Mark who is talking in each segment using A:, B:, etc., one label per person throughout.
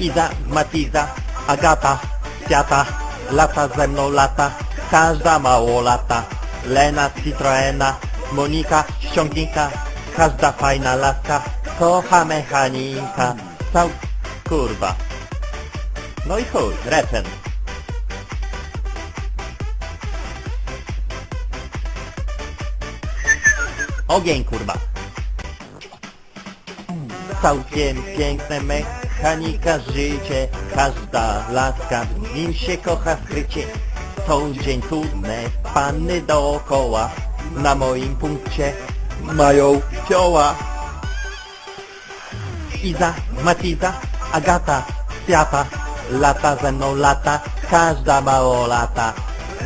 A: Iza, Matiza, Agata, Kwiata, lata ze mną lata, każda mało lata. Lena, Citroena, Monika, ściągnika, każda fajna laska, kocha mechanika. Cał... kurwa. No i chuj, refren. Ogień kurwa. Całkiem piękne mechanika życie Każda laska w nim się kocha skrycie To dzień trudny, panny dookoła Na moim punkcie mają cioła. Iza, Matiza, Agata, Kwiata Lata ze mną lata, każda mało lata.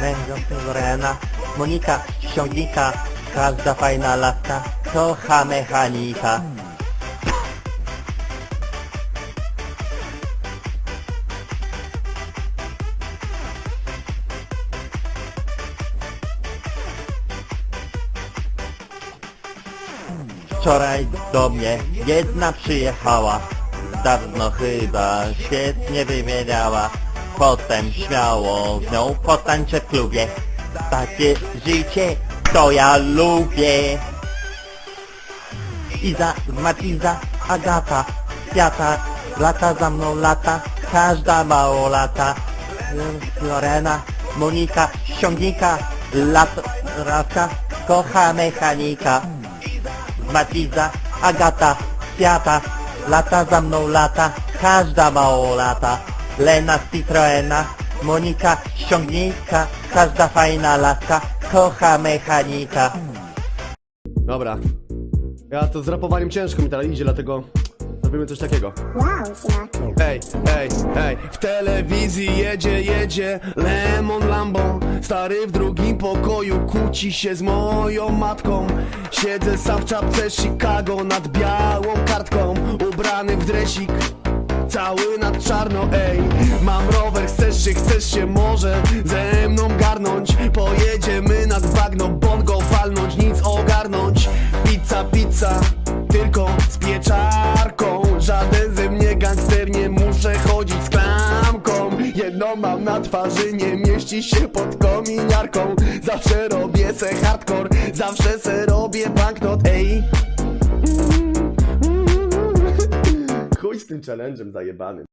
A: Męża Rena, Monika, ściągnika Każda fajna laska, kocha mechanika Wczoraj do mnie jedna przyjechała. Dawno chyba świetnie wymieniała. Potem śmiało z nią potańczę w klubie. Takie życie to ja lubię. Iza, Matiza, Agata, Kwiata Lata za mną lata, każda mało lata. Lorena, Monika, ściągnika Lata, raka, kocha mechanika Matiza, Agata, Kwiata, lata za mną lata, każda mało lata. Lena z Citroena, Monika, ściągnika, każda fajna laska, kocha mechanika.
B: Dobra. Ja to z rapowaniem ciężko mi teraz idzie, dlatego zrobimy coś takiego.
C: Wow, Simak.
B: Ej, ej, ej, w telewizji jedzie, jedzie Lemon Lambo. Stary w drugim pokoju kłóci się z moją matką. Siedzę sam w czapce Chicago nad białą kartką. Ubrany w dresik Cały nad czarno, ej. Mam rower, chcesz się, chcesz się może Ze mną garnąć? Pojedziemy nad bagno Bongo walnąć, nic ogarnąć. Pizza, pizza Tylko z pieczarką Jedno mam na twarzy Nie mieści się pod kominiarką Zawsze robię se hardcore Zawsze se robię banknot, ej Chuj z tym challenge'em zajebanym.